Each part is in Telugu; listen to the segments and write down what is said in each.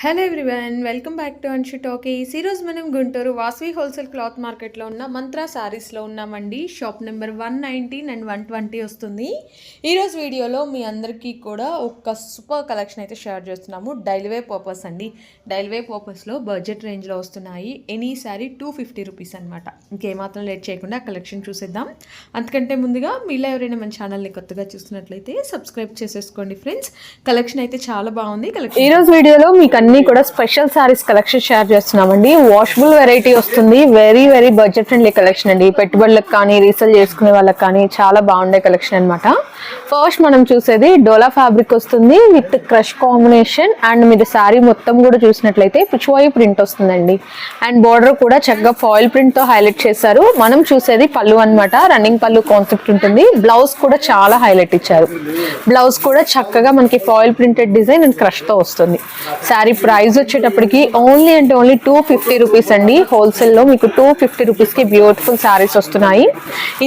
Hello everyone welcome back to Anshu talkies ఈరోజు మనం గుంటూరు వాసవి హోల్సేల్ క్లాత్ మార్కెట్లో ఉన్న మంత్రా శారీస్లో ఉన్నామండి. Shop number one nineteen and one twenty వస్తుంది. ఈరోజు వీడియోలో మీ అందరికీ కూడా ఒక సూపర్ కలెక్షన్ అయితే షేర్ చేస్తున్నాము. డైల్వే పర్పస్ అండి. డైల్వే పర్పస్లో బడ్జెట్ రేంజ్లో వస్తున్నాయి. Any sari two fifty rupees అనమాట ఇంకేమాత్రం లేట్ చేయకుండా కలెక్షన్ చూసేద్దాం. అంతకంటే ముందుగా మీలో ఎవరైనా మన ఛానల్ని కొత్తగా చూస్తున్నట్లయితే సబ్స్క్రైబ్ చేసేసుకోండి ఫ్రెండ్స్ కలెక్షన్ అయితే చాలా బాగుంది. కలెక్షన్ ఈరోజు వీడియోలో మీకు అన్ని కూడా స్పెషల్ సారీస్ కలెక్షన్ షేర్ చేస్తున్నామండి. వాషబుల్ వెరైటీ వస్తుంది. Very very budget friendly collection అండి. పెట్టుబడులకు కానీ రీసెల్ చేసుకునే వాళ్ళకి కానీ చాలా బాగుండే కలెక్షన్ అనమాట ఫస్ట్ మనం చూసేది డోలా ఫ్యాబ్రిక్ వస్తుంది విత్ క్రష్ కాంబినేషన్ అండ్ మీరు శారీ మొత్తం కూడా చూసినట్లయితే పిచ్వాయి ప్రింట్ వస్తుందండి. అండ్ బార్డర్ కూడా చక్కగా ఫాయిల్ ప్రింట్తో హైలైట్ చేశారు. మనం చూసేది పళ్ళు అన్నమాట. రన్నింగ్ పళ్ళు కాన్సెప్ట్ ఉంటుంది. బ్లౌజ్ కూడా చాలా హైలైట్ ఇచ్చారు. బ్లౌజ్ కూడా చక్కగా మనకి ఫాయిల్ ప్రింటెడ్ డిజైన్ అండ్ క్రష్తో వస్తుంది. శారీ ప్రైస్ వచ్చేటప్పటికి ఓన్లీ అంటే ఓన్లీ టూ ఫిఫ్టీ రూపీస్ అండి. హోల్సేల్లో మీకు టూ ఫిఫ్టీ రూపీస్కి బ్యూటిఫుల్ శారీస్ వస్తున్నాయి.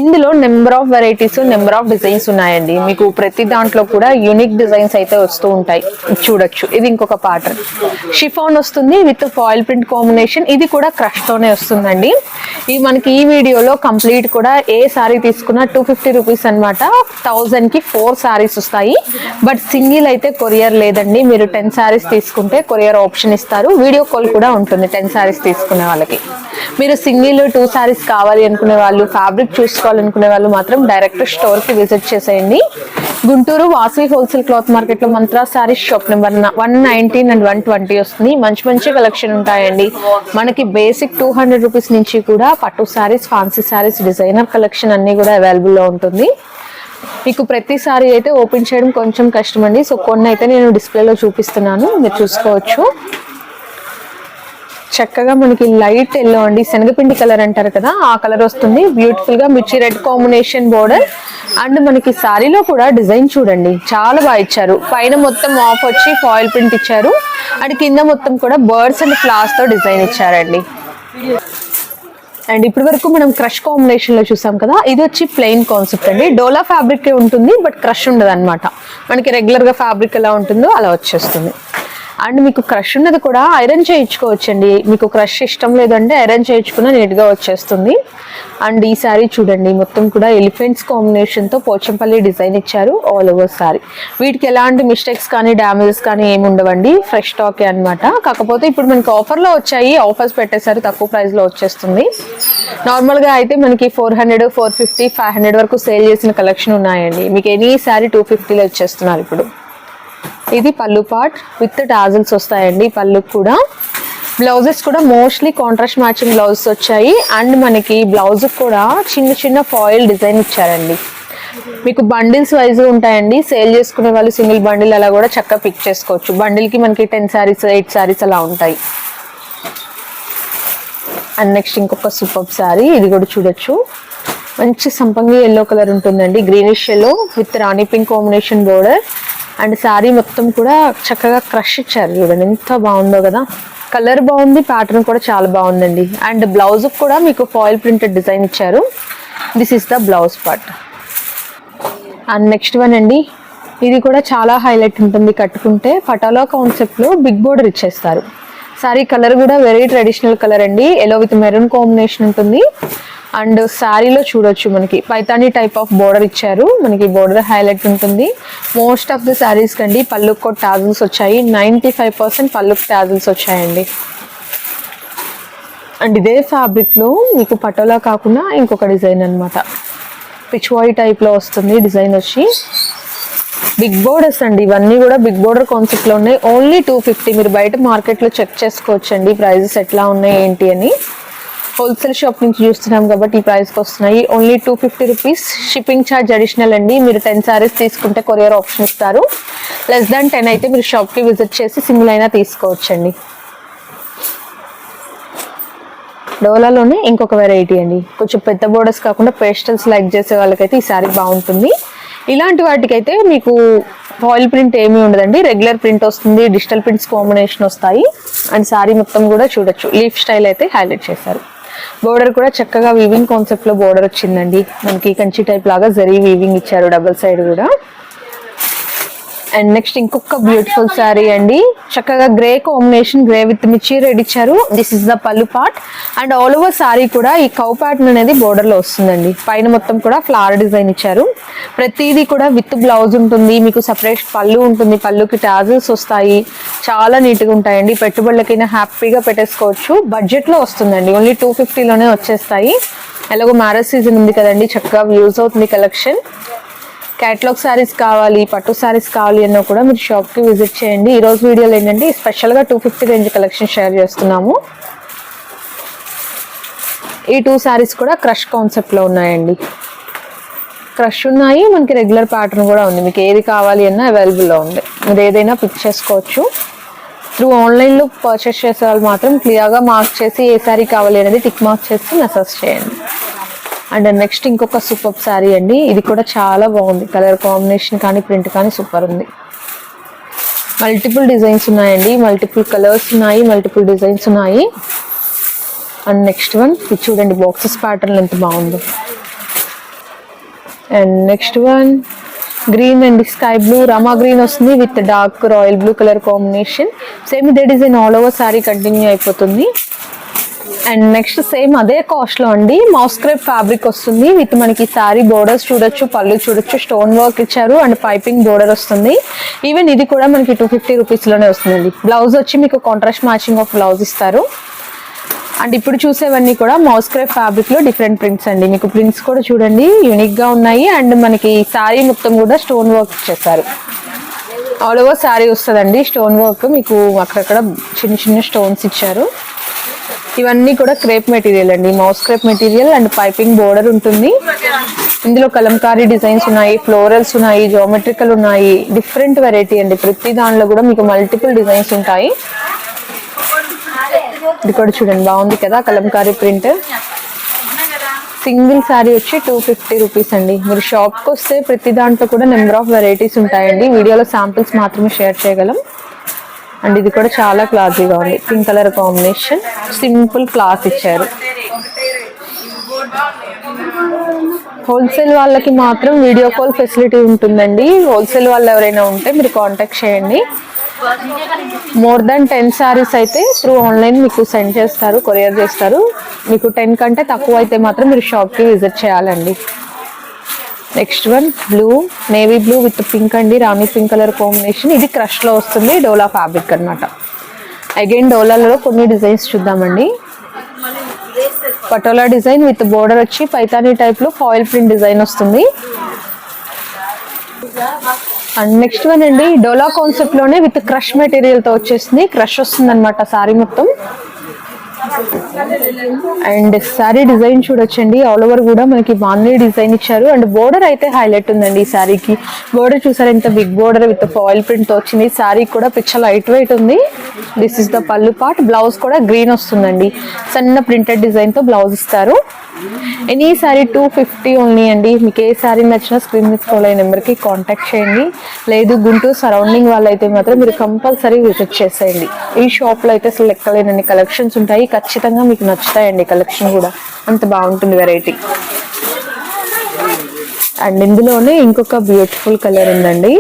ఇందులో number of varieties number of designs ఉన్నాయండి. మీకు ప్రతి దాంట్లో కూడా యూనిక్ డిజైన్స్ అయితే వస్తూ ఉంటాయి. చూడొచ్చు. ఇది ఇంకొక ప్యాటర్న్ షిఫాన్ వస్తుంది విత్ ఫాయిల్ ప్రింట్ కాంబినేషన్ ఇది కూడా క్రష్తోనే వస్తుందండి. ఈ మనకి ఈ వీడియోలో కంప్లీట్ కూడా ఏ శారీ తీసుకున్నా టూ ఫిఫ్టీ రూపీస్ అనమాట థౌజండ్కి ఫోర్ శారీస్ వస్తాయి. బట్ సింగిల్ అయితే కొరియర్ లేదండి. మీరు టెన్ శారీస్ తీసుకుంటే కొరియర్ ఆప్షన్ ఇస్తారు. వీడియో కాల్ కూడా ఉంటుంది. టెన్ శారీస్ తీసుకునే వాళ్ళకి. మీరు సింగిల్ టూ శారీస్ కావాలి అనుకునే వాళ్ళు ఫ్యాబ్రిక్ చూసుకోవాలనుకునే వాళ్ళు మాత్రం డైరెక్ట్ స్టోర్కి విజిట్ చేసేయండి. గుంటూరు వాసవి హోల్సేల్ క్లాత్ మార్కెట్లో Mantra saris shop number one nineteen and one twenty వస్తుంది. మంచి మంచి కలెక్షన్ ఉంటాయండి. మనకి బేసిక్ టూ హండ్రెడ్ రూపీస్ నుంచి కూడా పట్టు saris fancy saris designer collection అన్నీ కూడా అవైలబుల్లో ఉంటుంది. మీకు ప్రతిసారి అయితే ఓపెన్ చేయడం కొంచెం కష్టం అండి సో కొన్ని అయితే నేను డిస్ప్లేలో చూపిస్తున్నాను. మీరు చూసుకోవచ్చు. చక్కగా మనకి లైట్ ఎల్లో అండి. శనగపిండి కలర్ అంటారు కదా ఆ కలర్ వస్తుంది. బ్యూటిఫుల్గా మిర్చి రెడ్ కాంబినేషన్ బోర్డర్. అండ్ మనకి సారీలో కూడా డిజైన్ చూడండి. చాలా బాగా ఇచ్చారు. పైన మొత్తం ఆఫ్ వచ్చి ఫాయిల్ ప్రింట్ ఇచ్చారు. అండ్ కింద మొత్తం కూడా బర్డ్స్ అండ్ ఫ్లవర్స్తో డిజైన్ ఇచ్చారండి. అండ్ ఇప్పటి వరకు మనం క్రష్ కాంబినేషన్లో చూసాం కదా ఇది వచ్చి ప్లెయిన్ కాన్సెప్ట్ అండి. డోలా ఫ్యాబ్రిక్ ఉంటుంది బట్ క్రష్ ఉండదు అనమాట మనకి రెగ్యులర్గా ఫ్యాబ్రిక్ ఎలా ఉంటుందో అలా వచ్చేస్తుంది. అండ్ మీకు క్రష్ ఉన్నది కూడా ఐరన్ చేయించుకోవచ్చండి. మీకు క్రష్ ఇష్టం లేదంటే ఐరన్ చేయించుకున్న నీట్గా వచ్చేస్తుంది. అండ్ ఈ శారీ చూడండి మొత్తం కూడా ఎలిఫెంట్స్ కాంబినేషన్తో పోచంపల్లి డిజైన్ ఇచ్చారు ఆల్ ఓవర్ సారీ. వీటికి ఎలాంటి మిస్టేక్స్ కానీ డ్యామేజెస్ కానీ ఏమి ఉండవండి. ఫ్రెష్ స్టాకే అన్నమాట. కాకపోతే ఇప్పుడు మనకి ఆఫర్లో వచ్చాయి. ఆఫర్స్ పెట్టేసరి తక్కువ ప్రైస్లో వచ్చేస్తుంది. నార్మల్గా అయితే మనకి four hundred four fifty five hundred వరకు సేల్ చేసిన కలెక్షన్ ఉన్నాయండి. మీకు ఎనీ శారీ టూ ఫిఫ్టీలో వచ్చేస్తున్నారు ఇప్పుడు. ఇది పళ్ళు పార్ట్ విత్ టాజల్స్ వస్తాయండి పళ్ళుకి కూడా. బ్లౌజెస్ కూడా మోస్ట్లీ కాంట్రాస్ట్ మ్యాచింగ్ బ్లౌజెస్ వచ్చాయి. అండ్ మనకి బ్లౌజ్ కూడా చిన్న చిన్న ఫాయిల్ డిజైన్ ఇచ్చారండి. మీకు బండిల్స్ వైజ్ ఉంటాయండి. సేల్ చేసుకునే వాళ్ళు సింగిల్ బండిల్ అలా కూడా చక్కగా పిక్ చేసుకోవచ్చు. బండిల్కి మనకి టెన్ శారీస్ ఎయిట్ శారీస్ అలా ఉంటాయి. అండ్ నెక్స్ట్ ఇంకొక సూపర్ శారీ ఇది కూడా చూడొచ్చు. మంచి సంపంగి ఎల్లో కలర్ ఉంటుందండి. Greenish yellow with Rani pink combination border and sari మొత్తం కూడా చక్కగా క్రష్ ఇచ్చారు చూడండి. ఎంత బాగుందో కదా. కలర్ బాగుంది ప్యాటర్న్ కూడా చాలా బాగుందండి. అండ్ బ్లౌజ్ కూడా మీకు ఫాయిల్ ప్రింటెడ్ డిజైన్ ఇచ్చారు. This is the blouse part and next one అండి. ఇది కూడా చాలా హైలైట్ ఉంటుంది కట్టుకుంటే. పటాలో కాన్సెప్ట్లో బిగ్ బోర్డర్ ఇచ్చేస్తారు. సారీ కలర్ కూడా వెరీ ట్రెడిషనల్ కలర్ అండి. ఎల్లో విత్ మెరూన్ కాంబినేషన్ ఉంటుంది. అండ్ శారీలో చూడొచ్చు మనకి. పైతానీ టైప్ ఆఫ్ బోర్డర్ ఇచ్చారు. మనకి బోర్డర్ హైలైట్ ఉంటుంది. మోస్ట్ ఆఫ్ ది శారీస్ కండి పళ్ళు టాజిల్స్ వచ్చాయి. నైంటీ ఫైవ్ పర్సెంట్ పళ్ళు టాజిల్స్ వచ్చాయండి. అండ్ ఇదే ఫ్యాబ్రిక్లో మీకు పటోలా కాకుండా ఇంకొక డిజైన్ అన్నమాట. పిచ్వాయి టైప్లో వస్తుంది డిజైన్ వచ్చి. బిగ్ బోర్డర్స్ అండి. ఇవన్నీ కూడా బిగ్ బోర్డర్ కాన్సెప్ట్లో ఉన్నాయి. ఓన్లీ టూ ఫిఫ్టీ మీరు బయట మార్కెట్లో చెక్ చేసుకోవచ్చండి. ప్రైజెస్ ఎట్లా ఉన్నాయి ఏంటి అని. హోల్సేల్ షాప్ నుంచి చూస్తున్నాం కాబట్టి ఈ ప్రైస్కి వస్తున్నాయి. Only two fifty rupees shipping charge additional అండి. మీరు టెన్ సారీస్ తీసుకుంటే కొరియర్ ఆప్షన్ ఇస్తారు. లెస్ దాన్ టెన్ అయితే మీరు షాప్కి విజిట్ చేసి సింగిల్ అయినా తీసుకోవచ్చండి. డోలాలోనే ఇంకొక వెరైటీ అండి. కొంచెం పెద్ద బోర్డర్స్ కాకుండా పేస్టల్స్ లైక్ చేసే వాళ్ళకైతే ఈ సారీ బాగుంటుంది. ఇలాంటి వాటికైతే మీకు ఫాయిల్ ప్రింట్ ఏమీ ఉండదండి. రెగ్యులర్ ప్రింట్ వస్తుంది. డిజిటల్ ప్రింట్స్ కాంబినేషన్ వస్తాయి. అండ్ శారీ మొత్తం కూడా చూడొచ్చు. లీఫ్ స్టైల్ అయితే హైలైట్ చేశారు. బోర్డర్ కూడా చక్కగా వీవింగ్ కాన్సెప్ట్లో బోర్డర్ వచ్చిందండి. మనకి కంచి టైప్ లాగా జరీ వీవింగ్ ఇచ్చారు డబుల్ సైడ్ కూడా. అండ్ నెక్స్ట్ ఇంకొక బ్యూటిఫుల్ శారీ అండి. చక్కగా గ్రే కాంబినేషన్ గ్రే విత్ మిర్చి రెడ్ ఇచ్చారు. దిస్ ఇస్ ద పళ్ళు part and all over sari కూడా ఈ కౌ ప్యాటర్న్ అనేది border లో వస్తుందండి. పైన మొత్తం కూడా ఫ్లవర్ డిజైన్ ఇచ్చారు. ప్రతిదీ కూడా విత్ బ్లౌజ్ ఉంటుంది. మీకు సపరేట్ పళ్ళు ఉంటుంది. పళ్ళుకి టాజల్స్ వస్తాయి. చాలా నీట్గా ఉంటాయండి. పెట్టుబడులకైనా హ్యాపీగా పెట్టేసుకోవచ్చు. బడ్జెట్లో వస్తుందండి. ఓన్లీ టూ ఫిఫ్టీలోనే వచ్చేస్తాయి. ఎలాగో మ్యారేజ్ సీజన్ ఉంది కదండి. చక్కగా యూజ్ అవుతుంది కలెక్షన్ క్యాటలాగ్ శారీస్ కావాలి పట్టు శారీస్ కావాలి అన్నా కూడా మీరు షాప్కి విజిట్ చేయండి. ఈ రోజు వీడియోలో ఏంటంటే స్పెషల్గా two fifty range collection share చేస్తున్నాము. ఈ టూ శారీస్ కూడా క్రష్ కాన్సెప్ట్లో ఉన్నాయండి. క్రష్ ఉన్నాయి మనకి రెగ్యులర్ ప్యాటర్న్ కూడా ఉంది. మీకు ఏది కావాలి అన్నా అవైలబుల్లో ఉంది. మీరు ఏదైనా పిక్ చేసుకోవచ్చు. త్రూ ఆన్లైన్లో పర్చేస్ చేసే వాళ్ళు మాత్రం క్లియర్గా మార్క్ చేసి ఏ శారీ కావాలి అనేది టిక్ మార్క్ చేసి మెసేజ్ చేయండి. అండ్ నెక్స్ట్ ఇంకొక సూపర్ శారీ అండి. ఇది కూడా చాలా బాగుంది. కలర్ కాంబినేషన్ కానీ ప్రింట్ కానీ సూపర్ ఉంది. మల్టిపుల్ డిజైన్స్ ఉన్నాయండి. మల్టిపుల్ కలర్స్ ఉన్నాయి మల్టిపుల్ డిజైన్స్ ఉన్నాయి. అండ్ నెక్స్ట్ వన్ ఇది చూడండి బాక్సెస్ ప్యాటర్న్ ఎంత బాగుందో. And next one green and sky blue Rama green వస్తుంది with dark royal blue colour combination. Same ఇదే design all over sari continue అయిపోతుంది. అండ్ నెక్స్ట్ సేమ్ అదే కాస్ట్లో అండి. మాస్క్రేప్ ఫ్యాబ్రిక్ వస్తుంది. విత్ మనకి సారీ బోర్డర్స్ చూడొచ్చు పళ్ళు చూడొచ్చు స్టోన్ వర్క్ ఇచ్చారు అండ్ పైపింగ్ బోర్డర్ వస్తుంది. ఈవెన్ ఇది కూడా మనకి టూ ఫిఫ్టీ రూపీస్లోనే వస్తుందండి. బ్లౌజ్ వచ్చి మీకు కాంట్రాస్ట్ మ్యాచింగ్ ఆఫ్ బ్లౌజ్ ఇస్తారు. అండ్ ఇప్పుడు చూసేవన్నీ కూడా మౌస్క్రేప్ ఫ్యాబ్రిక్లో డిఫరెంట్ ప్రింట్స్ అండి. మీకు ప్రింట్స్ కూడా చూడండి. యూనిక్గా ఉన్నాయి. అండ్ మనకి సారీ మొత్తం కూడా స్టోన్ వర్క్ చేశారు. ఆల్ ఓవర్ శారీ వస్తుందండి. స్టోన్ వర్క్ మీకు అక్కడక్కడ చిన్న చిన్న స్టోన్స్ ఇచ్చారు. ఇవన్నీ కూడా క్రేప్ మెటీరియల్ అండి. Moss crepe material and piping border ఉంటుంది. ఇందులో కలంకారీ డిజైన్స్ ఉన్నాయి ఫ్లోరల్స్ ఉన్నాయి జోమెట్రికల్ ఉన్నాయి. డిఫరెంట్ వెరైటీ అండి. ప్రతి దానిలో కూడా మీకు మల్టిపుల్ డిజైన్స్ ఉంటాయి. ఇది కూడా చూడండి బాగుంది కదా కలంకారీ ప్రింట్. సింగిల్ శారీ వచ్చి టూ ఫిఫ్టీ రూపీస్ అండి. మీరు షాప్కి వస్తే ప్రతి దాంట్లో కూడా నెంబర్ ఆఫ్ వెరైటీస్ ఉంటాయండి. వీడియోలో శాంపిల్స్ మాత్రమే షేర్ చేయగలం. అండ్ ఇది కూడా చాలా క్లాసీగా ఉంది. Pink colour combination. Simple cloth ఇచ్చారు. హోల్సేల్ వాళ్ళకి మాత్రం వీడియో కాల్ ఫెసిలిటీ ఉంటుందండి. హోల్సేల్ వాళ్ళు ఎవరైనా ఉంటే మీరు కాంటాక్ట్ చేయండి. మోర్ దాన్ టెన్ సారీస్ అయితే త్రూ ఆన్లైన్ మీకు సెండ్ చేస్తారు కొరియర్ చేస్తారు. మీకు టెన్ కంటే తక్కువ అయితే మాత్రం మీరు షాప్కి విజిట్ చేయాలండి. Next one blue navy blue with pink అండి రాణి పింక్ కలర్ కాంబినేషన్ ఇది క్రష్లో వస్తుంది డోలా ఫ్యాబ్రిక్ అన్నమాట. అగైన్ డోలాలో కొన్ని డిజైన్స్ చూద్దామండి. పటోలా డిజైన్ విత్ బోర్డర్ వచ్చి పైతానీ టైప్లో ఫాయిల్ ప్రింట్ డిజైన్ వస్తుంది. అండ్ నెక్స్ట్ వన్ అండి డోలా కాన్సెప్ట్లోనే విత్ క్రష్ మెటీరియల్తో వచ్చేసింది. క్రష్ వస్తుంది అనమాట సారీ మొత్తం. అండ్ సారీ డిజైన్ చూడొచ్చండి. ఆల్ ఓవర్ కూడా మనకి బాగుంది డిజైన్ ఇచ్చారు. అండ్ బోర్డర్ అయితే హైలైట్ ఉందండి ఈ సారీకి బోర్డర్ చూసారు ఎంత బిగ్ బోర్డర్ విత్ ఫాయిల్ ప్రింట్తో వచ్చింది. సారీ కూడా పిచ్చ లైట్ వెయిట్ ఉంది. దిస్ ఇస్ ద పళ్ళు పార్ట్ బ్లౌజ్ కూడా గ్రీన్ వస్తుందండి. సన్న ప్రింటెడ్ డిజైన్తో బ్లౌజ్ ఇస్తారు. Any sari two fifty only అండి. మీకు ఏ సారీ నచ్చినా స్క్రీన్ మీద స్క్రోల్ అయ్యే నెంబర్కి కాంటాక్ట్ చేయండి. లేదు గుంటూరు సరౌండింగ్ వాళ్ళైతే మాత్రం మీరు కంపల్సరీ విజిట్ చేసేయండి. ఈ షాప్లో అయితే అసలు లెక్కలేనన్ని కలెక్షన్స్ ఉంటాయి. ఖచ్చితంగా మీకు నచ్చుతాయండి కలెక్షన్ కూడా. అంత బాగుంటుంది వెరైటీ అండ్ ఇందులోనే ఇంకొక బ్యూటిఫుల్ కలర్ ఉందండి.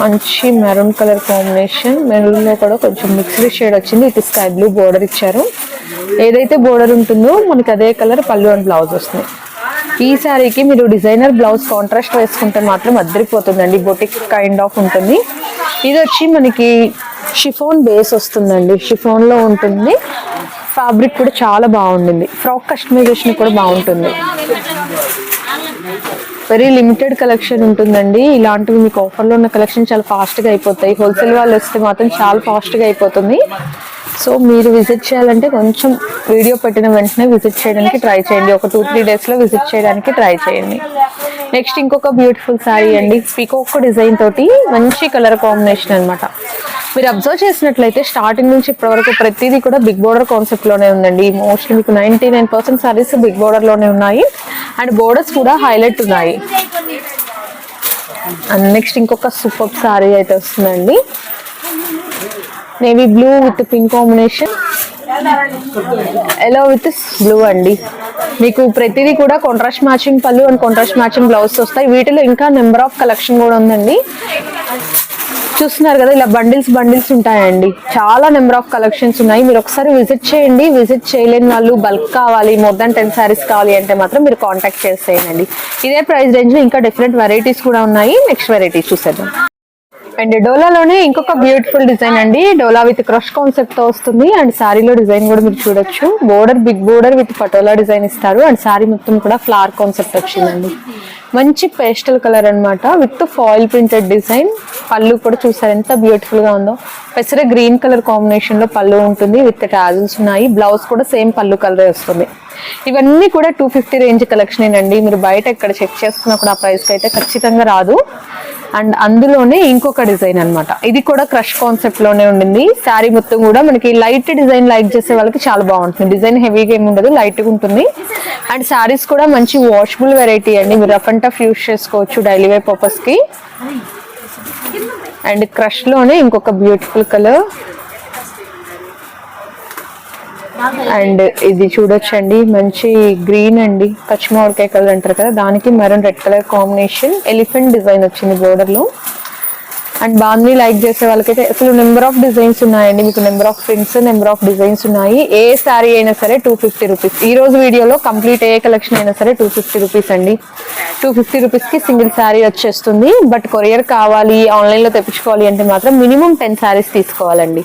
మంచి మెరూన్ కలర్ కాంబినేషన్ మెరూన్లో కూడా కొంచెం మిక్స్డ్ షేడ్ వచ్చింది. ఇటు స్కై బ్లూ బోర్డర్ ఇచ్చారు. ఏదైతే బోర్డర్ ఉంటుందో మనకి అదే కలర్ పళ్ళు అండ్ బ్లౌజ్ వస్తుంది ఈ శారీకి మీరు డిజైనర్ బ్లౌజ్ కాంట్రాస్ట్ వేసుకుంటే మాత్రం అద్దరిపోతుందండి. బొటిక్ కైండ్ ఆఫ్ ఉంటుంది. ఇది వచ్చి మనకి షిఫోన్ బేస్ వస్తుందండి. షిఫోన్లో ఉంటుంది. ఫ్యాబ్రిక్ కూడా చాలా బాగుంటుంది. ఫ్రాక్ కస్టమైజేషన్ కూడా బాగుంటుంది. వెరీ లిమిటెడ్ కలెక్షన్ ఉంటుందండి. ఇలాంటివి మీకు ఆఫర్లో ఉన్న కలెక్షన్ చాలా ఫాస్ట్గా అయిపోతాయి. హోల్సేల్ వాళ్ళు వస్తే మాత్రం చాలా ఫాస్ట్గా అయిపోతుంది. సో మీరు విజిట్ చేయాలంటే కొంచెం వీడియో పెట్టిన వెంటనే విజిట్ చేయడానికి ట్రై చేయండి. ఒక టూ త్రీ డేస్లో విజిట్ చేయడానికి ట్రై చేయండి. నెక్స్ట్ ఇంకొక బ్యూటిఫుల్ శారీ అండి. పీకోక్ డిజైన్ తోటి మంచి కలర్ కాంబినేషన్ అనమాట మీరు అబ్జర్వ్ చేసినట్లయితే స్టార్టింగ్ నుంచి ఇప్పటి వరకు ప్రతిదీ కూడా బిగ్ బోర్డర్ కాన్సెప్ట్లోనే ఉందండి. మోస్ట్లీ మీకు ninety nine percent saris big బోర్డర్లోనే ఉన్నాయి. అండ్ బోర్డర్స్ కూడా హైలైట్ ఉన్నాయి. అండ్ నెక్స్ట్ ఇంకొక సూపర్ సారీ అయితే వస్తుందండి. Navy blue with pink combination yellow with blue అండి. మీకు ప్రతిదీ కూడా కాంట్రాస్ట్ మ్యాచింగ్ పళ్ళు అండ్ కాంట్రాస్ట్ మ్యాచింగ్ బ్లౌజ్ వస్తాయి. వీటిలో ఇంకా నెంబర్ ఆఫ్ కలెక్షన్ కూడా ఉందండి. చూస్తున్నారు కదా ఇలా బండిల్స్ బండిల్స్ ఉంటాయండి. చాలా నెంబర్ ఆఫ్ కలెక్షన్స్ ఉన్నాయి. మీరు ఒకసారి విజిట్ చేయండి. విజిట్ చేయలేని వాళ్ళు బల్క్ కావాలి మోర్ దాన్ టెన్ శారీస్ కావాలి అంటే మాత్రం మీరు కాంటాక్ట్ చేసేయండి. ఇదే ప్రైస్ రేంజ్ ఇంకా డిఫరెంట్ వెరైటీస్ కూడా ఉన్నాయి. నెక్స్ట్ వెరైటీస్ చూసేద్దాం. అండ్ డోలాలోనే ఇంకొక బ్యూటిఫుల్ డిజైన్ అండి. డోలా విత్ క్రష్ కాన్సెప్ట్తో వస్తుంది. అండ్ సారీలో డిజైన్ కూడా మీరు చూడొచ్చు. Border big border with Patola design ఇస్తారు. అండ్ సారీ మొత్తం కూడా ఫ్లవర్ కాన్సెప్ట్ వచ్చిందండి. మంచి పేస్టల్ కలర్ అనమాట విత్ ఫాయిల్ ప్రింటెడ్ డిజైన్ పళ్ళు కూడా చూసారు ఎంత బ్యూటిఫుల్గా ఉందో. పెసర గ్రీన్ కలర్ కాంబినేషన్లో పళ్ళు ఉంటుంది. విత్ టాజిల్స్ ఉన్నాయి. బ్లౌజ్ కూడా సేమ్ పళ్ళు కలర్ వస్తుంది. ఇవన్నీ కూడా టూ ఫిఫ్టీ రేంజ్ కలెక్షన్ అండి మీరు బయట ఎక్కడ చెక్ చేసుకున్నప్పుడు ఆ ప్రైస్ అయితే ఖచ్చితంగా రాదు. అండ్ అందులోనే ఇంకొక డిజైన్ అనమాట ఇది కూడా క్రష్ కాన్సెప్ట్లోనే ఉండింది. శారీ మొత్తం కూడా మనకి లైట్ డిజైన్ లైక్ చేసే వాళ్ళకి చాలా బాగుంటుంది. డిజైన్ హెవీగా ఏమి ఉండదు లైట్గా ఉంటుంది. అండ్ శారీస్ కూడా మంచి వాషబుల్ వెరైటీ అండి. మీరు రఫ్ అండ్ టఫ్ యూస్ చేసుకోవచ్చు డైలీ వే పర్పస్కి అండ్ క్రష్లోనే ఇంకొక బ్యూటిఫుల్ కలర్ అండ్ ఇది చూడొచ్చండి. మంచి గ్రీన్ అండి. పచ్చిమిరపకాయ కలర్ అంటారు కదా దానికి maroon red colour combination. Elephant design వచ్చింది బోర్డర్లో అండ్ బాగుంది లైక్ చేసే వాళ్ళకైతే అసలు నెంబర్ ఆఫ్ డిజైన్స్ ఉన్నాయండి. మీకు number of prints number of designs ఉన్నాయి. ఏ శారీ అయినా సరే టూ ఫిఫ్టీ రూపీస్ ఈ రోజు వీడియోలో కంప్లీట్ ఏ కలెక్షన్ అయినా సరే టూ ఫిఫ్టీ రూపీస్ అండి. టూ ఫిఫ్టీ రూపీస్కి సింగిల్ శారీ వచ్చేస్తుంది. బట్ కొరియర్ కావాలి ఆన్లైన్లో తెప్పించుకోవాలి అంటే మాత్రం మినిమం టెన్ శారీస్ తీసుకోవాలండి.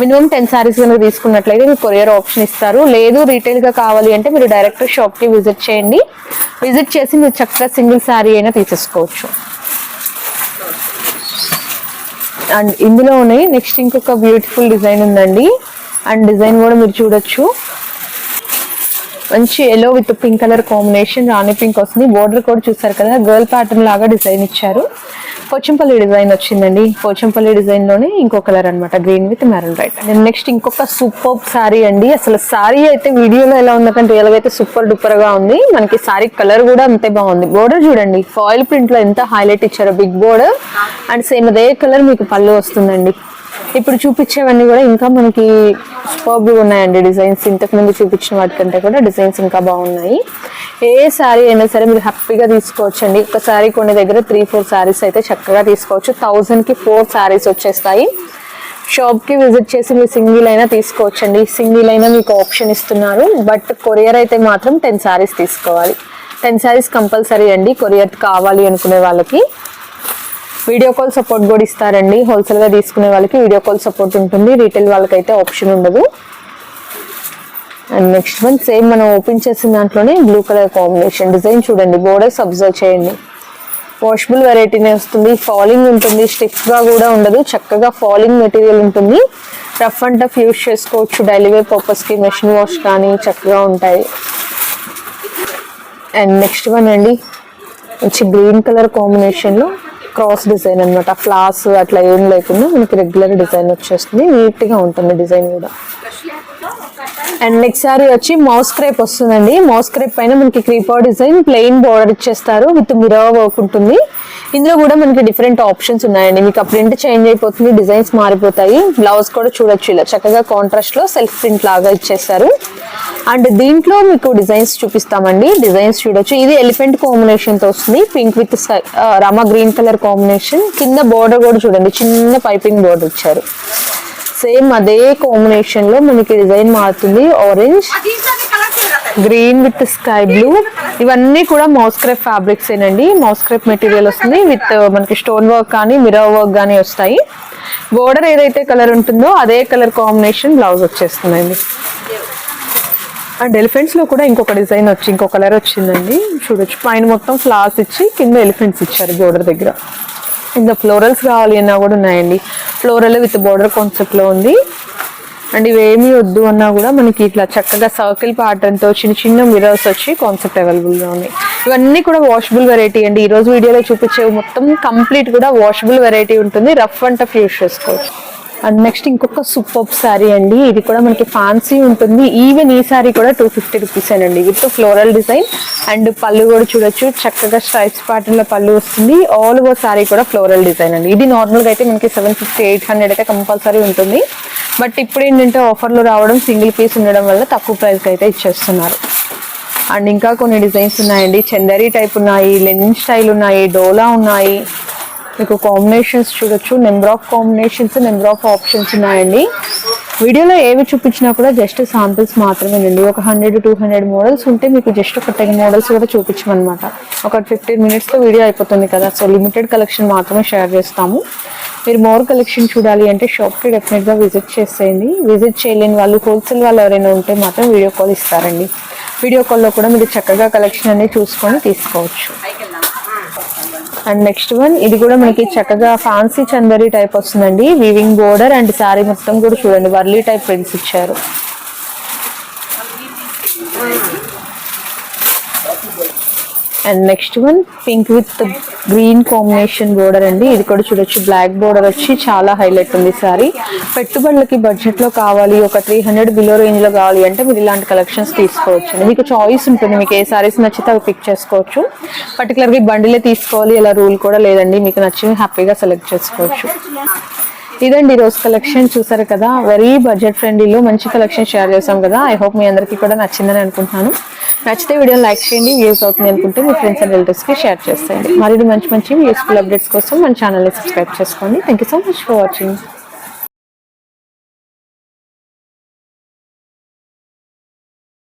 మినిమం టెన్ శారీస్ కనుక తీసుకున్నట్లయితే మీకు కొరియర్ ఆప్షన్ ఇస్తారు. లేదు రీటైల్గా కావాలి అంటే మీరు డైరెక్ట్ షాప్కి విజిట్ చేయండి. విజిట్ చేసి మీరు చక్కగా సింగిల్ శారీ అయినా తీసేసుకోవచ్చు. అండ్ ఇందులోనే నెక్స్ట్ ఇంకొక బ్యూటిఫుల్ డిజైన్ ఉందండి. అండ్ డిజైన్ కూడా మీరు చూడొచ్చు. మంచి yellow with pink colour combination Rani pink వస్తుంది. బోర్డర్ కూడా చూసారు కదా గర్ల్ ప్యాటర్న్ లాగా డిజైన్ ఇచ్చారు. పోచంపల్లి డిజైన్ వచ్చిందండి. పోచంపల్లి డిజైన్లోనే ఇంకో కలర్ అనమాట green with maroon right next ఇంకొక సూపర్ సారీ అండి. అసలు సారీ అయితే వీడియోలో ఎలా ఉందంటే రియల్ అయితే సూపర్ డూపర్గా ఉంది మనకి సారీ కలర్ కూడా అంతే బాగుంది. బోర్డర్ చూడండి ఫాయిల్ ప్రింట్లో ఎంత హైలైట్ ఇచ్చారో బిగ్ బోర్డర్ అండ్ సేమ్ అదే కలర్ మీకు పళ్ళు వస్తుందండి. ఇప్పుడు చూపించేవన్నీ కూడా ఇంకా మనకి సూపర్బ్ ఉన్నాయండి డిజైన్స్. ఇంతకు ముందు చూపించిన వాటికంటే కూడా డిజైన్స్ ఇంకా బాగున్నాయి. ఏ శారీ అయినా సరే మీరు హ్యాపీగా తీసుకోవచ్చు అండి ఒక శారీ కొన్ని దగ్గర త్రీ ఫోర్ శారీస్ అయితే చక్కగా తీసుకోవచ్చు. థౌజండ్కి ఫోర్ శారీస్ వచ్చేస్తాయి. షాప్కి విజిట్ చేసి మీరు సింగిల్ అయినా తీసుకోవచ్చు అండి సింగిల్ అయినా మీకు ఆప్షన్ ఇస్తున్నారు. బట్ కొరియర్ అయితే మాత్రం టెన్ శారీస్ తీసుకోవాలి. టెన్ శారీస్ కంపల్సరీ అండి. కొరియర్ కావాలి అనుకునే వాళ్ళకి. వీడియో కాల్ సపోర్ట్ కూడా ఇస్తారండి. హోల్సేల్గా తీసుకునే వాళ్ళకి వీడియో కాల్ సపోర్ట్ ఉంటుంది. రీటైల్ వాళ్ళకైతే ఆప్షన్ ఉండదు. అండ్ నెక్స్ట్ వన్ సేమ్ మనం ఓపెన్ చేసిన దాంట్లోనే బ్లూ కలర్ కాంబినేషన్ డిజైన్ చూడండి. బోర్డర్స్ అబ్జర్వ్ చేయండి. వాషబుల్ వెరైటీనే వస్తుంది. ఫాలింగ్ ఉంటుంది. స్టిక్గా కూడా ఉండదు. చక్కగా ఫాలింగ్ మెటీరియల్ ఉంటుంది. రఫ్ అండ్ టఫ్ యూజ్ చేసుకోవచ్చు. డైలీ వేర్ పర్పస్కి మెషిన్ వాష్ కానీ చక్కగా ఉంటాయి. అండ్ నెక్స్ట్ వన్ అండి. మంచి గ్రీన్ కలర్ కాంబినేషన్లో క్రాస్ డిజైన్ అన్నమాట. ఫ్లాస్ అట్లా ఏం లేకుండా మనకి రెగ్యులర్ డిజైన్ వచ్చేస్తుంది. నీట్గా ఉంటుంది డిజైన్ కూడా. అండ్ నెక్స్ట్ సారీ వచ్చి మౌస్ క్రేప్ వస్తుందండి. మౌస్ క్రేప్ పైన మనకి క్రీపర్ డిజైన్ ప్లెయిన్ బోర్డర్ ఇచ్చేస్తారు. విత్ మిరర్ వర్క్ ఉంటుంది. ఇందులో కూడా మనకి డిఫరెంట్ ఆప్షన్స్ ఉన్నాయండి. మీకు ఆ ప్రింట్ చేంజ్ అయిపోతుంది డిజైన్స్ మారిపోతాయి బ్లౌజ్ కూడా చూడొచ్చు ఇలా. చక్కగా కాంట్రాస్ట్లో సెల్ఫ్ ప్రింట్ లాగా ఇచ్చేస్తారు అండ్ దీంట్లో మీకు డిజైన్స్ చూపిస్తామండి. డిజైన్స్ చూడొచ్చు. ఇది ఎలిఫెంట్ కాంబినేషన్తో వస్తుంది. Pink with Rama green colour combination కింద బోర్డర్ కూడా చూడండి. చిన్న పైపింగ్ బోర్డర్ ఇచ్చారు. సేమ్ అదే కాంబినేషన్లో మనకి డిజైన్ మారుతుంది. Orange green with sky blue. ఇవన్నీ కూడా మౌస్క్రేప్ ఫ్యాబ్రిక్స్ ఏనండి. మౌస్క్రేప్ మెటీరియల్ వస్తుంది విత్ మనకి స్టోన్ వర్క్ కానీ మిరర్ వర్క్ కానీ వస్తాయి. బోర్డర్ ఏదైతే కలర్ ఉంటుందో అదే కలర్ కాంబినేషన్ బ్లౌజ్ వచ్చేస్తుందండి. అండ్ ఎలిఫెంట్స్లో కూడా ఇంకొక డిజైన్ వచ్చి ఇంకో కలర్ వచ్చిందండి. చూడొచ్చు. పైన మొత్తం ఫ్లవర్స్ ఇచ్చి కింద ఎలిఫెంట్స్ ఇచ్చారు బోర్డర్ దగ్గర. ఇంకా ఫ్లోరల్స్ కావాలి అన్నా కూడా ఉన్నాయండి. ఫ్లోరల్ విత్ బోర్డర్ కాన్సెప్ట్లో ఉంది. అండ్ ఇవేమీ వద్దు అన్నా కూడా మనకి ఇట్లా చక్కగా సర్కిల్ ప్యాటర్న్తో చిన్న చిన్న మిరర్స్ వచ్చి కాన్సెప్ట్ అవైలబుల్గా ఉన్నాయి. ఇవన్నీ కూడా వాషబుల్ వెరైటీ అండి. ఈ రోజు వీడియోలో చూపించే మొత్తం కంప్లీట్ కూడా వాషబుల్ వెరైటీ ఉంటుంది. రఫ్ అండ్ టఫ్ యూస్ చేసుకోవచ్చు అండ్ నెక్స్ట్ ఇంకొక సూపర్ శారీ అండి. ఇది కూడా మనకి ఫ్యాన్సీ ఉంటుంది. ఈవెన్ ఈ శారీ కూడా టూ ఫిఫ్టీ రూపీస్ అండి. విత్ ఫ్లోరల్ డిజైన్ అండ్ పళ్ళు కూడా చూడొచ్చు. చక్కగా స్ట్రైప్స్ ప్యాటర్న్లో పళ్ళు వస్తుంది. ఆల్ ఓవర్ శారీ కూడా ఫ్లోరల్ డిజైన్ అండి. ఇది నార్మల్గా అయితే మనకి సెవెన్ ఫిఫ్టీ ఎయిట్ హండ్రెడ్ అయితే కంపల్సరీ ఉంటుంది. బట్ ఇప్పుడు ఏంటంటే ఆఫర్లు రావడం సింగిల్ పీస్ ఉండడం వల్ల తక్కువ ప్రైస్కి అయితే ఇచ్చేస్తున్నారు. అండ్ ఇంకా కొన్ని డిజైన్స్ ఉన్నాయండి. చందరీ టైప్ ఉన్నాయి లెనిన్ స్టైల్ ఉన్నాయి డోలా ఉన్నాయి. మీకు కాంబినేషన్స్ చూడొచ్చు. Number of combinations number of options ఉన్నాయండి. వీడియోలో ఏవి చూపించినా కూడా జస్ట్ సాంపిల్స్ మాత్రమేనండి ఒక హండ్రెడ్ టూ హండ్రెడ్ మోడల్స్ ఉంటే మీకు జస్ట్ ఒక టెన్ మోడల్స్ కూడా చూపించమన్నమాట. ఒక ఫిఫ్టీన్ మినిట్స్లో వీడియో అయిపోతుంది కదా. సో లిమిటెడ్ కలెక్షన్ మాత్రమే షేర్ చేస్తాము. మీరు మోర్ కలెక్షన్ చూడాలి అంటే షాప్కి డెఫినెట్గా విజిట్ చేసేయండి. విజిట్ చేయలేని వాళ్ళు హోల్సేల్ వాళ్ళు ఎవరైనా ఉంటే మాత్రం వీడియో కాల్ ఇస్తారండి. వీడియో కాల్లో కూడా మీరు చక్కగా కలెక్షన్ అనేది చూసుకొని తీసుకోవచ్చు. అండ్ నెక్స్ట్ వన్ ఇది కూడా మనకి చక్కగా ఫ్యాన్సీ చందరి టైప్ వస్తుందండి. వీవింగ్ బోర్డర్ అండ్ శారీ మొత్తం కూడా చూడండి. వర్లీ టైప్ ప్రింట్స్ ఇచ్చారు. And next one pink with green combination border అండి. ఇది కూడా చూడొచ్చు. బ్లాక్ బోర్డర్ వచ్చి చాలా హైలైట్ ఉంది సారీ. పెట్టుబడులకి బడ్జెట్లో కావాలి ఒక త్రీ హండ్రెడ్ బిలో రేంజ్లో కావాలి అంటే మీరు ఇలాంటి కలెక్షన్స్ తీసుకోవచ్చు అండి. మీకు చాయిస్ ఉంటుంది. మీకు ఏ సారీస్ నచ్చితే అవి పిక్ చేసుకోవచ్చు. పర్టికులర్గా బండిలే తీసుకోవాలి ఇలా రూల్ కూడా లేదండి. మీకు నచ్చి హ్యాపీగా సెలెక్ట్ చేసుకోవచ్చు. ఇదండి ఈరోజు కలెక్షన్ చూసారు కదా? వెరీ బడ్జెట్ ఫ్రెండ్లీలో మంచి కలెక్షన్ షేర్ చేసాం కదా? ఐ హోప్ మీ అందరికీ కూడా నచ్చిందని అనుకుంటున్నాను. నచ్చితే వీడియో లైక్ చేయండి వ్యూస్ అవుతుంది అనుకుంటే మీ ఫ్రెండ్స్ అండ్ రిలేటివ్స్కి షేర్ చేసేయండి. మరిన్ని మంచి మంచి యూస్ఫుల్ అప్డేట్స్ కోసం మన ఛానల్ని సబ్స్క్రైబ్ చేసుకోండి. Thank you so much for watching